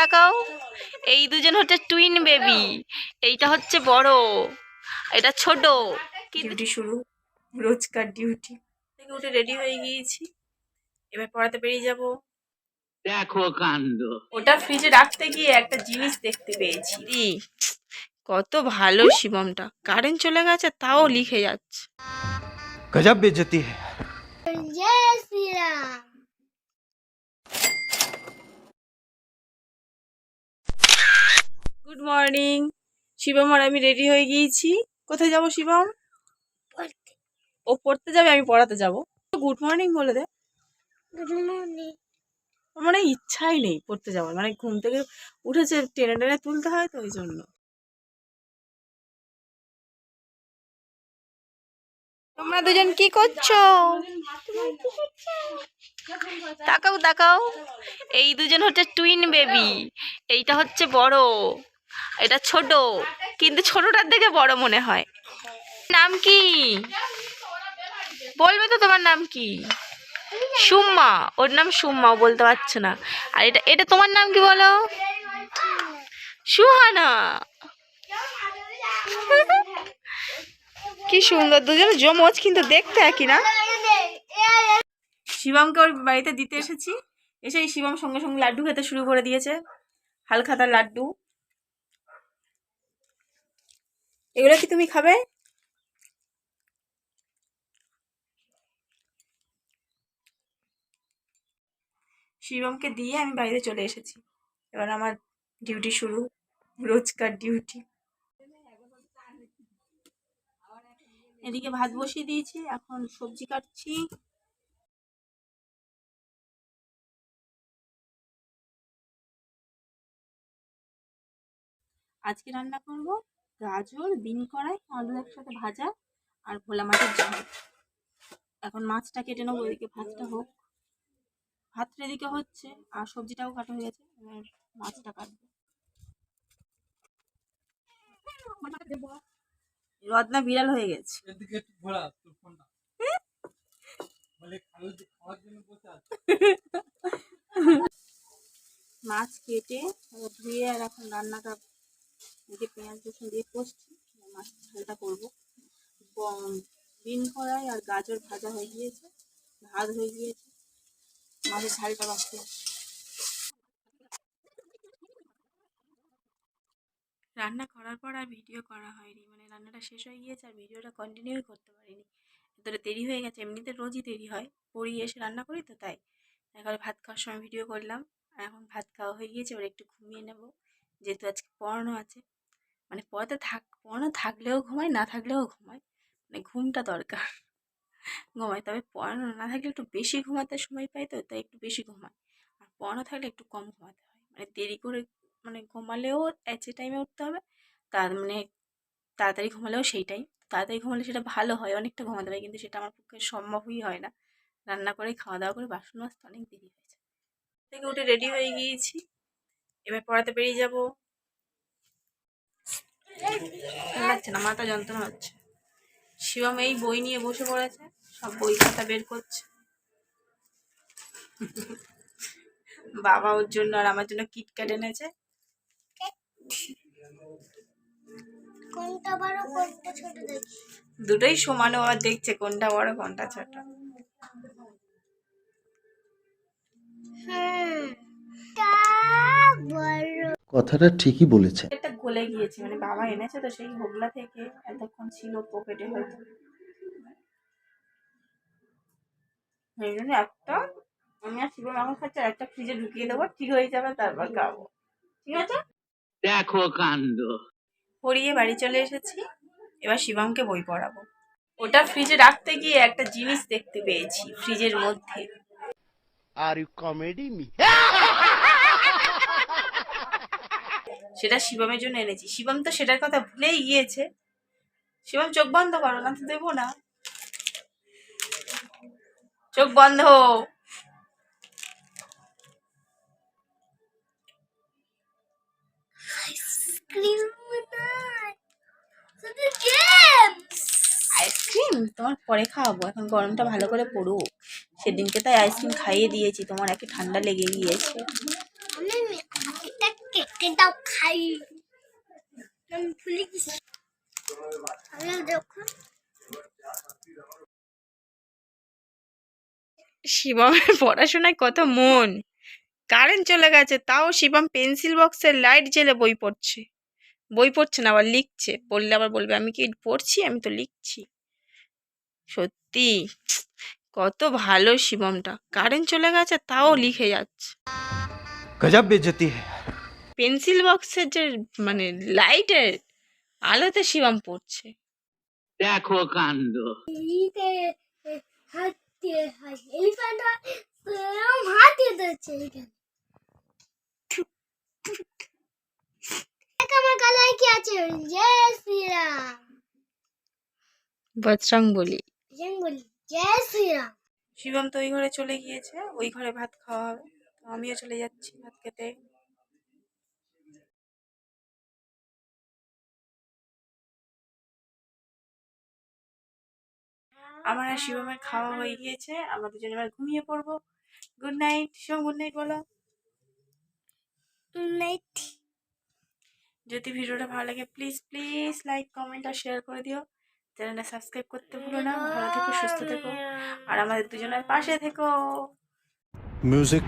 তাকাও এই দুজন হচ্ছে টুইন বেবি এইটা হচ্ছে বড়। এটা ছোট। ডিউটি শুরু। রোজকার ডিউটি থেকে উঠে রেডি হয়ে গিয়েছি। এবার পড়াতে বেরিয়ে যাব। দেখো কাণ্ড। ওটা ফ্রিজে রাখতে গিয়ে একটা জিনিস দেখতে পেয়েছি। কত ভালো শিবমটা। কারেন্ট চলে গেছে তাও লিখে যাচ্ছে। গজব বেজতি হ্যায়। জয় শ্রীরাম। গুড মর্নিং শিবম আর আমি রেডি হয়ে গিয়েছি। কোথায় যাব শিবম? ও পড়তে যাবে আমি পড়াতে যাব। গুড মর্নিং বলে দে। গুড মর্নিং আমার মানে ইচ্ছাই নেই পড়তে যাওয়ার। মানে ঘুম থেকে উঠেছে টেনে টেনে তুলতে হয় তো ওই জন্য। তোমরা দুজন কি করছ? তাকাও তাকাও। এই দুজন হচ্ছে টুইন বেবি এইটা হচ্ছে বড়। এটা ছোট, কিন্তু ছোটটার দেখে বড় মনে হয়। নাম কি? বলবে তো তোমার নাম কি? সুম্মা, ওর নাম সুম্মা বলতে পারছে না। আর এটা এটা তোমার নাম কি বলো? সুহানা। কি সুন্দর, দুজন জমজ কিন্তু দেখতে একই না? শিবমকে ওর বাড়িতে দিতে এসেছি। এসেই শিবম সঙ্গে সঙ্গে লাড্ডু খেতে শুরু করে দিয়েছে। হালখাতার লাড্ডু। এগুলো কি তুমি খাবে? শিবমকে দিয়ে আমি বাড়িতে চলে এসেছি। এবার আমার ডিউটি শুরু, রোজকার ডিউটি এদিকে ভাত বসিয়ে দিয়েছি, এখন সবজি কাটছি। আজকে রান্না করব। গাজর বিন কড়াই আলু একসাথে ভাজা আর ভোলা মাছের ঝাল। এখন মাছটা কেটে নেব ওইদিকে ভাতটা হোক। ভাতটা এদিকে হচ্ছে আর সবজিটাও কাটা হয়ে গেছে এবার মাছটা কাটবো। রত্না বিড়াল হয়ে গেছে। মাছ কেটে ধুয়ে আর এখন রান্নাটা এদিকে পেঁয়াজ রসুন দিয়ে কষছি মাছ ঝালটা করব। বিন কড়াই আর গাজর ভাজা হয়ে গিয়েছে, ভাত হয়ে গিয়েছে। মাছের ঝালটা আছে। রান্না করার পর আর ভিডিও করা হয়নি মানে রান্নাটা শেষ হয়ে গিয়েছে আর ভিডিওটা কন্টিনিউ করতে পারিনি। এতটা দেরি হয়ে গেছে, এমনিতে রোজই দেরি হয়। পড়ি এসে রান্না করি তো তাই। এখন ভাত খাওয়ার সময় ভিডিও করলাম এখন ভাত খাওয়া হয়ে গিয়েছে, এবার একটু ঘুমিয়ে নেব। যেহেতু আজকে পড়ানো আছে। মানে পড়াতে থাক, পড়ানো থাকলেও ঘুমায় না থাকলেও ঘুমায় মানে ঘুমটা দরকার। ঘুমায় তবে পড়ানো না থাকলে একটু বেশি ঘুমাতে সময় পাই তো, তাই একটু বেশি ঘুমায় আর পড়ানো থাকলে একটু কম ঘুমাতে হয়। মানে দেরি করে মানে ঘুমালেও এচে টাইমে উঠতে হবে। তার মানে তাড়াতাড়ি ঘুমালেও সেই টাইম তাড়াতাড়ি ঘুমালে সেটা ভালো হয়, অনেকটা ঘুমাতে পারি। কিন্তু সেটা আমার পক্ষে সম্ভবই হয় না। রান্না করে, খাওয়া দাওয়া করে, বাসন মাজতে অনেক দেরি হয়েছে থেকে উঠে রেডি হয়ে গিয়েছি। এবার পড়াতে বেরিয়ে যাব। লাগছে না মাথা যন্ত্রণা হচ্ছে। শিবম এই বই নিয়ে বসে পড়েছে সব বই খাতা বের করছে। বাবা ওর জন্য আর আমার জন্য কিটক্যাট এনেছে। কোনটা বড় কোনটা ছোট দেখি। দুটোই সমান আবার দেখছে কোনটা বড় কোনটা ছোট। কথাটা ঠিকই বলেছে। এটা গলে গিয়েছে মানে বাবা এনেছে তো সেই হোগলা থেকে এতক্ষণ ছিল পকেটে হয়তো। এই জন্য একটা আমি আর শিবম এখন খাচ্ছি আর একটা ফ্রিজে ঢুকিয়ে দেবো ঠিক হয়ে যাবে তারপর খাব। ঠিক আছে? দেখো কাণ্ড। পড়িয়ে বাড়ি চলে এসেছি এবার শিবমকে বই পড়াবো। ওটা ফ্রিজে রাখতে গিয়ে একটা জিনিস দেখতে পেয়েছি ফ্রিজের মধ্যে। আর ইউ কমেডি মি সেটা শিবমের জন্য এনেছি। শিবম তো সেটার কথা ভুলেই গিয়েছে। শিবম চোখ বন্ধ করো না তো দেবো না। চোখ বন্ধ আইসক্রিম তোমার পরে খাওয়াবো এখন গরমটা ভালো করে পড়ুক। সেদিনকে তাই আইসক্রিম খাইয়ে দিয়েছি তোমার একে ঠান্ডা লেগে গিয়েছে। শিবমের পড়াশোনায় কত মন? কারেন্ট চলে গেছে তাও শিবম পেন্সিল বক্সের লাইট জেলে বই পড়ছে। বই পড়ছে না আবার লিখছে। বললে আবার বলবে আমি কি পড়ছি? আমি তো লিখছি। সত্যি? কত ভালো শিবমটা। কারেন্ট চলে গেছে তাও লিখে যাচ্ছে। গজব বেজতি হ্যাঁ পেন্সিল বক্সের যে মানে লাইটের আলোতে শিবম পড়ছে। দেখো কাণ্ড। হাত দিয়ে এরকম হাত দিয়ে দিচ্ছে আমার গলায় কি আছে জয় শ্রীরাম। বজরং বলি জয় শ্রীরাম। শিবম তো ওই ঘরে চলে গিয়েছে ওই ঘরে ভাত খাওয়া হবে। তো আমিও চলে যাচ্ছি ভাত খেতে। আমার আর শিবমের খাওয়া হয়ে গিয়েছে। আমরা দুজনে এবার ঘুমিয়ে পড়ব। Good night Shivam good night বলো। নাইট যদি ভিডিওটা ভালো লাগে প্লিজ প্লিজ লাইক কমেন্ট আর শেয়ার করে দিও। চ্যানেলটা সাবস্ক্রাইব করতে ভুলো না। ভালো থেকো সুস্থ থেকো। আর আমাদের দুজনের পাশে থেকো। মিউজিক